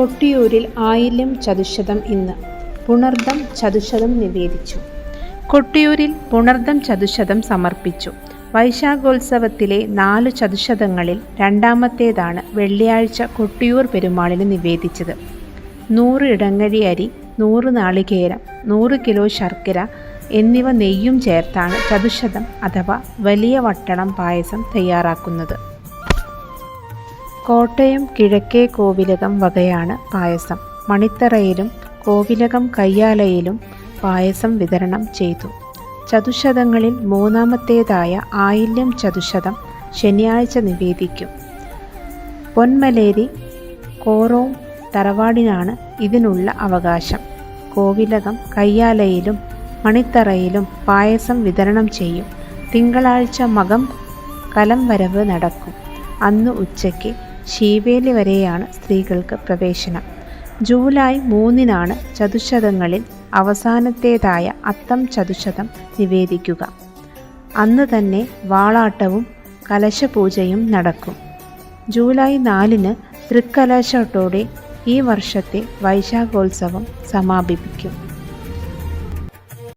കൊട്ടിയൂരിൽ ആയില്യം ചതുശതം ഇന്ന്. പുണർദം ചതുശതം നിവേദിച്ചു. കൊട്ടിയൂരിൽ പുണർദം ചതുശതം സമർപ്പിച്ചു. വൈശാഖോത്സവത്തിലെ നാല് ചതുശതങ്ങളിൽ രണ്ടാമത്തേതാണ് വെള്ളിയാഴ്ച കൊട്ടിയൂർ പെരുമാളിന് നിവേദിച്ചത്. നൂറ് ഇടങ്ങഴി അരി നൂറ് നാളികേരം നൂറ് കിലോ ശർക്കര എന്നിവ നെയ്യും ചേർത്താണ് ചതുശതം അഥവാ വലിയ വട്ടണം പായസം തയ്യാറാക്കുന്നത്. കോട്ടയം കിഴക്കേ കോവിലകം വകയാണ് പായസം. മണിത്തറയിലും കോവിലകം കയ്യാലയിലും പായസം വിതരണം ചെയ്തു. ചതുശതങ്ങളിൽ മൂന്നാമത്തേതായ ആയില്യം ചതുശതം ശനിയാഴ്ച നിവേദിക്കും. പൊന്മലേരി കോറോം തറവാടിനാണ് ഇതിനുള്ള അവകാശം. കോവിലകം കയ്യാലയിലും മണിത്തറയിലും പായസം വിതരണം ചെയ്യും. തിങ്കളാഴ്ച മകം കലം വരവ് നടക്കും. അന്ന് ഉച്ചയ്ക്ക് ശീവേലി വരെയാണ് സ്ത്രീകൾക്ക് പ്രവേശനം. ജൂലൈ മൂന്നിനാണ് ചതുശതങ്ങളിൽ അവസാനത്തേതായ അത്തം ചതുശതം നിവേദിക്കുക. അന്ന് തന്നെ വാളാട്ടവും കലശപൂജയും നടക്കും. ജൂലൈ നാലിന് തൃക്കലശത്തോടെ ഈ വർഷത്തെ വൈശാഖോത്സവം സമാപിപ്പിക്കും.